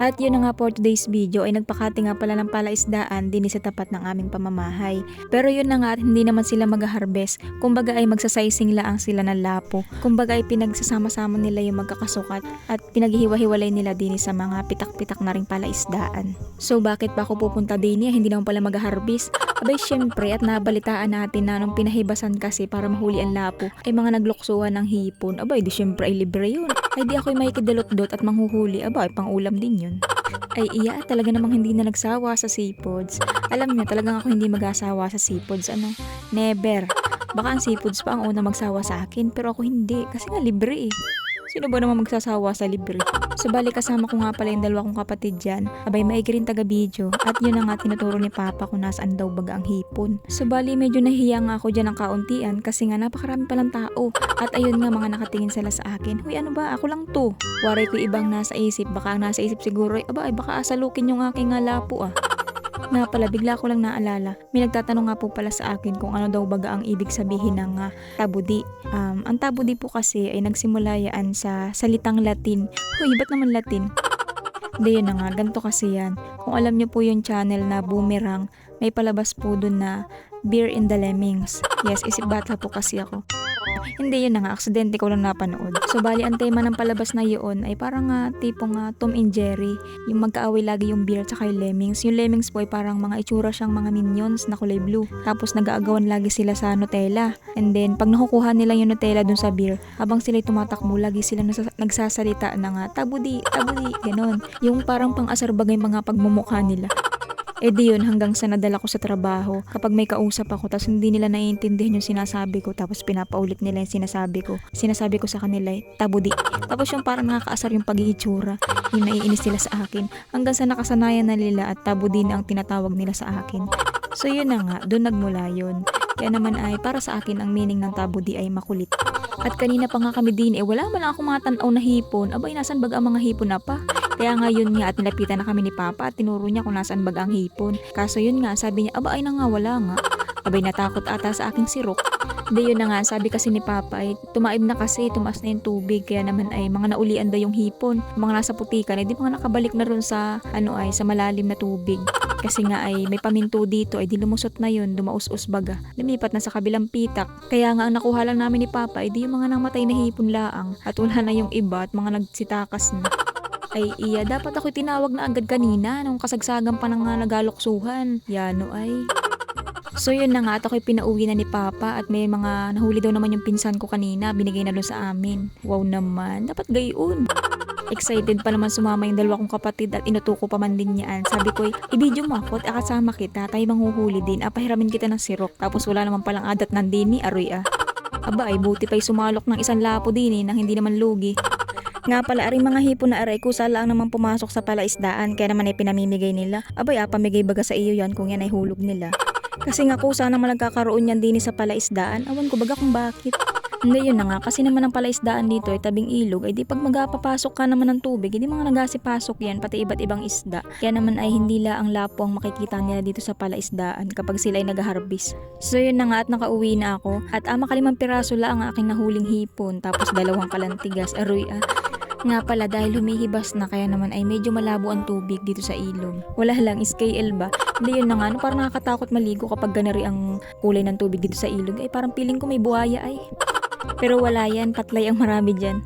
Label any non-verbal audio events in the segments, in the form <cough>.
At yun na nga for today's video ay nagpakati nga pala ng palaisdaan din sa tapat ng aming pamamahay. Pero yun na nga at hindi naman sila mag-harvest. Kumbaga ay magsasizing laang sila ng lapo. Kumbaga ay pinagsasama-sama nila yung magkakasukat at pinaghihiwa-hiwalay nila din sa mga pitak-pitak na ring palaisdaan. So bakit pa ako pupunta din hindi naman pala mag-harvest? Abay syempre at nabalitaan natin na nung pinahibasan kasi para mahuli ang lapo ay mga nagluksuhan ng hipon. Abay di syempre ay libre yun. Ay di ako'y makikidalot-dot at manghuhuli. Abay pang ulam din yun. Ay iya, talaga namang hindi na nagsawa sa seafoods. Alam niyo, talagang ako hindi mag-asawa sa seafoods. Ano? Never. Baka ang seafoods pa ang una magsawa sa akin, pero ako hindi. Kasi nga libre eh. Sino ba naman magsasawa sa libre? So bali kasama ko nga pala yung dalawa kong kapatid dyan. Abay maigi rin taga video. At yun na nga tinuturo ni Papa kung nasaan daw baga ang hipon. So bali medyo nahiya nga ako dyan ng kauntian kasi nga napakarami palang tao. At ayun nga mga nakatingin sila sa akin. Huy ano ba ako lang to. Waray ko ibang nasa isip. Baka nasa isip siguro ay aba ay baka asalukin yung aking nga lapo ah. Nga pala, bigla ko lang naalala. May nagtatanong nga po pala sa akin kung ano daw baga ang ibig sabihin ng uh, tabudi. Um, ang tabudi po kasi ay nagsimula yan sa salitang Latin. Huy, ba't naman Latin? Hindi yun na nga, ganito kasi yan. Kung alam niyo po yung channel na Boomerang, may palabas po dun na Beer in the Lemmings. Yes, isip bata po kasi ako. Hindi yun na nga, aksidente ko lang napanood. So bali ang tema ng palabas na yun ay parang nga tipong nga Tom and Jerry. Yung magkaaway lagi yung beer tsaka yung lemmings. Yung lemmings po ay parang mga itsura siyang mga minions na kulay blue. Tapos nag-aagawan lagi sila sa Nutella. And then pag nakukuha nila yung Nutella dun sa beer, habang sila tumatakbo, lagi sila nasa- nagsasalita na nga, tabudi, tabudi, ganon. Yung parang pang-asar bagay mga pagmumukha nila. Eh di yun, hanggang sa nadala ko sa trabaho, kapag may kausap ako, tapos hindi nila naiintindihan yung sinasabi ko, tapos pinapaulit nila yung sinasabi ko, sinasabi ko sa kanila, eh, tabudi. Tapos yung parang nakakaasar yung pag-iitsura, yung naiinis sila sa akin, hanggang sa nakasanayan na nila at tabudi na ang tinatawag nila sa akin. So yun na nga, doon nagmula yun. Kaya naman ay, para sa akin, ang meaning ng tabudi ay makulit. At kanina pa nga kami din, eh wala man lang ako mga tanaw na hipon. Abay, nasan baga ang mga hipon na pa? Kaya nga yun nga at nilapitan na kami ni Papa at tinuro niya kung nasaan baga ang hipon. Kaso yun nga, sabi niya, aba ay na nga, wala nga. Abay, natakot ata sa aking sirok. Di yun na nga, sabi kasi ni Papa ay tumaib na kasi, tumas na yung tubig. Kaya naman ay mga naulian daw yung hipon. Mga nasa putikan, ay di mga nakabalik na ron sa, ano ay, sa malalim na tubig. Kasi nga ay may paminto dito ay di lumusot na yun, dumaus-us baga. Lumipat na sa kabilang pitak. Kaya nga ang nakuha lang namin ni Papa ay di yung mga namatay na hipon laang at wala na yung iba at mga nagsitakas na. Ay iya, dapat ako tinawag na agad kanina nung kasagsagan pa ng nagaloksuhan. Yano ay. So yun na nga at ako'y pinauwi na ni Papa at may mga nahuli daw naman yung pinsan ko kanina, binigay na doon sa amin. Wow naman, dapat gayon. Excited pa naman sumama yung dalawa kong kapatid at inutuko pa man din niyaan. Sabi ko, i-video mo ako at akasama kita, tayo manghuhuli din, apahiramin kita ng sirok. Tapos wala naman palang adat ng dini, aroy ah. Aba ay buti pa'y sumalok ng isang lapo din eh, nang hindi naman lugi. Nga pala, aring mga hipon na aray kusa lang naman pumasok sa palaisdaan kaya naman ay pinamimigay nila. Abay, ah, pamigay baga sa iyo yan kung yan ay hulog nila. Kasi nga kusa naman nagkakaroon yan din sa palaisdaan. Awan ko baga kung bakit. Hindi yun na nga, kasi naman ang palaisdaan dito ay tabing ilog, ay di pag magapapasok ka naman ng tubig, hindi mga nagasipasok yan, pati iba't ibang isda. Kaya naman ay hindi la ang lapo ang makikita nila dito sa palaisdaan kapag sila ay nag-harvest. So yun na nga at nakauwi na ako, at ama kalimang piraso la ang aking nahuling hipon, tapos dalawang kalantigas, aroy ah. Nga pala dahil humihibas na kaya naman ay medyo malabo ang tubig dito sa ilog. Wala lang, SKL ba? Hindi yun na nga, no, parang nakakatakot maligo kapag ganari ang kulay ng tubig dito sa ilog. Ay parang piling ko may buhaya ay. Pero wala yan, patlay ang marami dyan.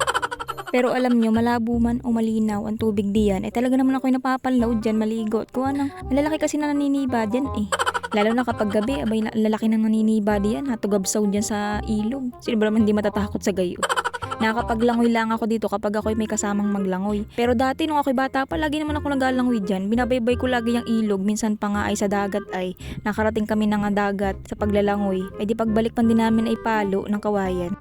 Pero alam nyo, malabo man o malinaw ang tubig diyan, eh talaga naman ako'y napapanlaw dyan, maligo. At kuha nang, malalaki kasi na naniniba dyan eh. Lalo na kapag gabi, abay na, lalaki ng naniniba diyan, hatugabsaw dyan sa ilog. Sino ba naman hindi matatakot sa gayo? Nakakapaglangoy lang ako dito kapag ako'y may kasamang maglangoy. Pero dati nung ako'y bata pa, lagi naman ako nagalangoy dyan. Binabaybay ko lagi yung ilog. Minsan pa nga ay sa dagat ay nakarating kami ng dagat sa paglalangoy. Ay di pagbalik pan din namin ay palo ng kawayan.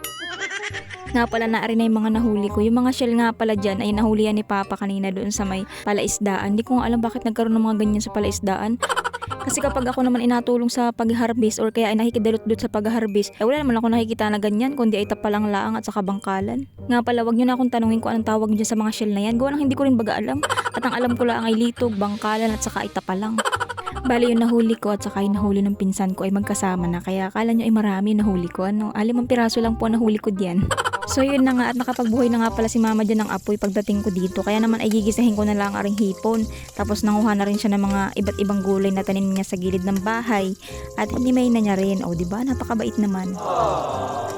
Nga pala na rin na yung mga nahuli ko. Yung mga shell nga pala dyan ay nahuli yan ni Papa kanina doon sa may palaisdaan. Hindi ko nga alam bakit nagkaroon ng mga ganyan sa palaisdaan. Kasi kapag ako naman inatulong sa pag-harvest or kaya ay nakikidalot-dot sa pag-harvest, eh wala naman ako nakikita na ganyan, kundi ay tapalang laang at saka bangkalan. Nga pala, wag nyo na akong tanungin kung anong tawag dyan sa mga shell na yan. Gawa nang hindi ko rin baga alam. At ang alam ko lang ay litog, bangkalan at saka ay tapalang. Bali yung nahuli ko at saka yung nahuli ng pinsan ko ay magkasama na kaya akala nyo ay marami nahuli ko. Ano, alimang piraso lang po ang nahuli ko diyan. So yun na nga at nakapagbuhay na nga pala si mama dyan ng apoy pagdating ko dito. Kaya naman ay gigisahin ko na lang ang aring hipon. Tapos nanguha na rin siya ng mga iba't ibang gulay na tanim niya sa gilid ng bahay. At hindi may na niya rin. O di ba napakabait naman.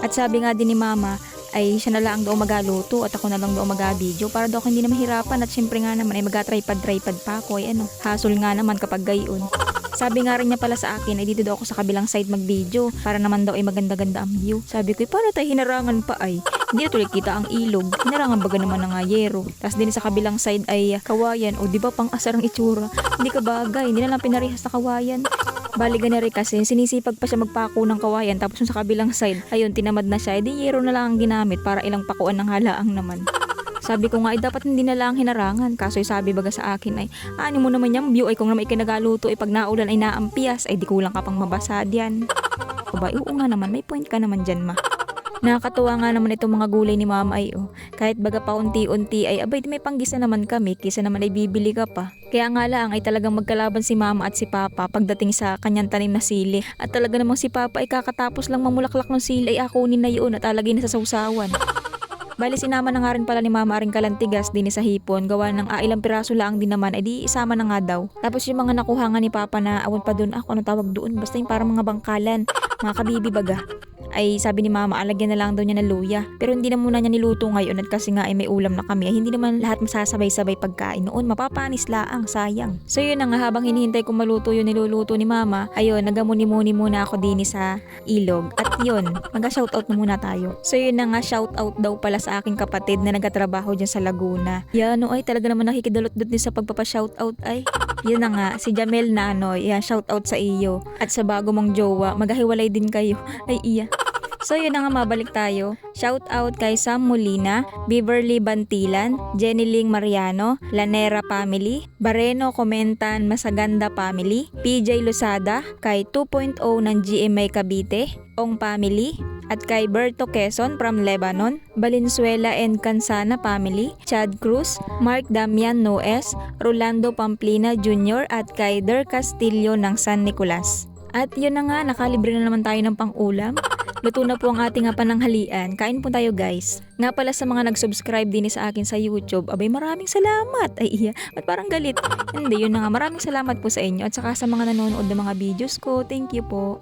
At sabi nga din ni mama, ay siya na lang daw magaluto at ako na lang daw magabideo para daw hindi na mahirapan at syempre nga naman ay mag-tripod-tripod pa ako ay ano, hassle nga naman kapag gayon. Sabi nga rin niya pala sa akin ay dito daw ako sa kabilang side mag-video para naman daw ay maganda-ganda ang view. Sabi ko, "Eh, paano tayo hinarangan pa ay? Hindi na tuloy kita ang ilog. Hinarangan baga naman ng ayero. Tapos din sa kabilang side ay kawayan. O di ba pang asar ang itsura? Hindi ka bagay. Hindi na lang pinarihas na kawayan. Bali ganari kasi, sinisipag pa siya magpako ng kawayan tapos sa kabilang side, ayun, tinamad na siya, edi yero na lang ang ginamit para ilang pakuan ng halaang naman. Sabi ko nga, eh, dapat hindi na lang hinarangan. Kaso sabi baga sa akin ay, ano mo naman yung view ay kung naman ikinagaluto ay pag naulan ay naampias, ay di kulang ka pang mabasa diyan. O oo nga naman, may point ka naman dyan ma. Nakakatuwa nga naman itong mga gulay ni mama ay oh. Kahit baga pa unti-unti ay abay may panggisa naman kami kisa naman ay bibili ka pa. Kaya nga lang ay talagang magkalaban si mama at si papa pagdating sa kanyang tanim na sili. At talaga namang si papa ay kakatapos lang mamulaklak ng sili ay akunin na yun at alagay na sa sausawan. <laughs> Bali sinama na nga rin pala ni mama aring kalantigas din sa hipon gawa ng ah, ilang piraso lang din naman ay di isama na nga daw. Tapos yung mga nakuha nga ni papa na awan pa doon ako ano tawag doon basta yung parang mga bangkalan mga kabibi baga ay sabi ni mama alagyan na lang daw niya ng luya. Pero hindi na muna niya niluto ngayon at kasi nga ay may ulam na kami ay hindi naman lahat masasabay-sabay pagkain noon mapapanis laang sayang. So yun na nga habang hinihintay kong maluto yung niluluto ni mama ayun nagamuni-muni muna ako din sa ilog at yun mag-shoutout na muna tayo. So yun na nga shoutout daw pala sa aking kapatid na nagkatrabaho dyan sa Laguna. Yan no ay talaga naman nakikidalot-dot din sa pagpapa-shoutout ay. Yun na nga si Jamel Nanoy yan shoutout sa iyo at sa bago mong jowa maghahiwalay din kayo. Ay iya. So yun na nga mabalik tayo. Shout out kay Sam Molina, Beverly Bantilan, Jenny Ling Mariano, Lanera Family, Bareno Comentan Masaganda Family, PJ Lusada, kay 2.0 ng GMA Cavite, Ong Family, at kay Berto Quezon from Lebanon, Valenzuela and Cansana Family, Chad Cruz, Mark Damian Noes, Rolando Pamplina Jr. at kay Der Castillo ng San Nicolas. At yun na nga, nakalibre na naman tayo ng pang-ulam. Luto na po ang ating nga pananghalian. Kain po tayo guys. Nga pala sa mga nag-subscribe din sa akin sa YouTube, abay maraming salamat. Ay iya, at parang galit. Hindi, yun na nga, maraming salamat po sa inyo at saka sa mga nanonood ng mga videos ko. Thank you po.